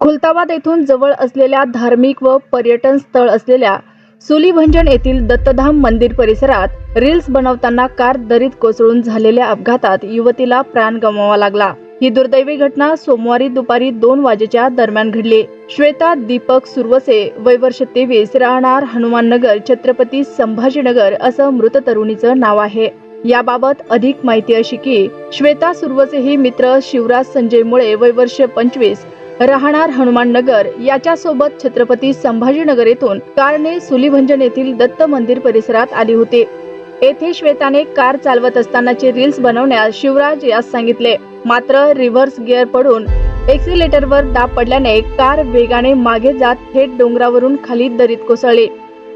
खुलताबाद येथून जवळ असलेल्या धार्मिक व पर्यटन स्थळ असलेल्या सुलीभंजन येथील दत्तधाम मंदिर परिसरात रील्स बनवताना कार दरीत कोसळून झालेल्या अपघातात युवतीला प्राण गमवावा लागला. ही दुर्दैवी घटना सोमवारी दुपारी दोन वाजेच्या दरम्यान घडली. श्वेता दीपक सुरवसे वय वर्ष तेवीस राहणार हनुमाननगर छत्रपती संभाजीनगर असं मृत तरुणीचं नाव आहे. याबाबत अधिक माहिती अशी की श्वेता सुर्वचे ही मित्र शिवराज संजय मुळे वय वर्ष पंचवीस राहणार हनुमाननगर याच्यासोबत छत्रपती संभाजीनगर येथून कारने सुलीभंजन येथील दत्त मंदिर परिसरात आली होती. येथे श्वेताने कार चालवत असतानाचे रील्स बनवण्यास शिवराज यास सांगितले. मात्र रिव्हर्स गिअर पडून एक्सिलेटरवर दाब पडल्याने कार वेगाने मागे जात थेट डोंगरावरून खाली दरीत कोसळली.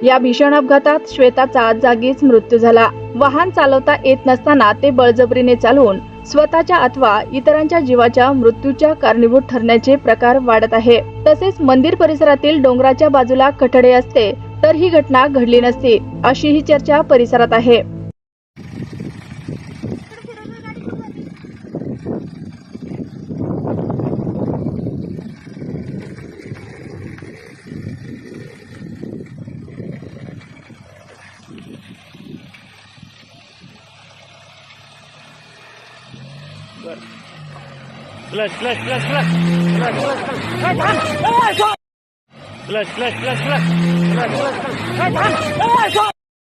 या भीषण अपघातात श्वेताचा जागीच मृत्यू झाला. वाहन चालवता येत नसताना ते बळजबरीने चालवून स्वतःच्या अथवा इतरांच्या जीवाच्या मृत्यूच्या कारणीभूत ठरण्याचे प्रकार वाढत आहे. तसेच मंदिर परिसरातील डोंगराच्या बाजूला कठडे असते तर ही घटना घडली नसती अशी ही चर्चा परिसरात आहे. Flash, flash, flash, flash. Flash, flash, flash. Flash, flash, flash, flash. Flash, flash, flash.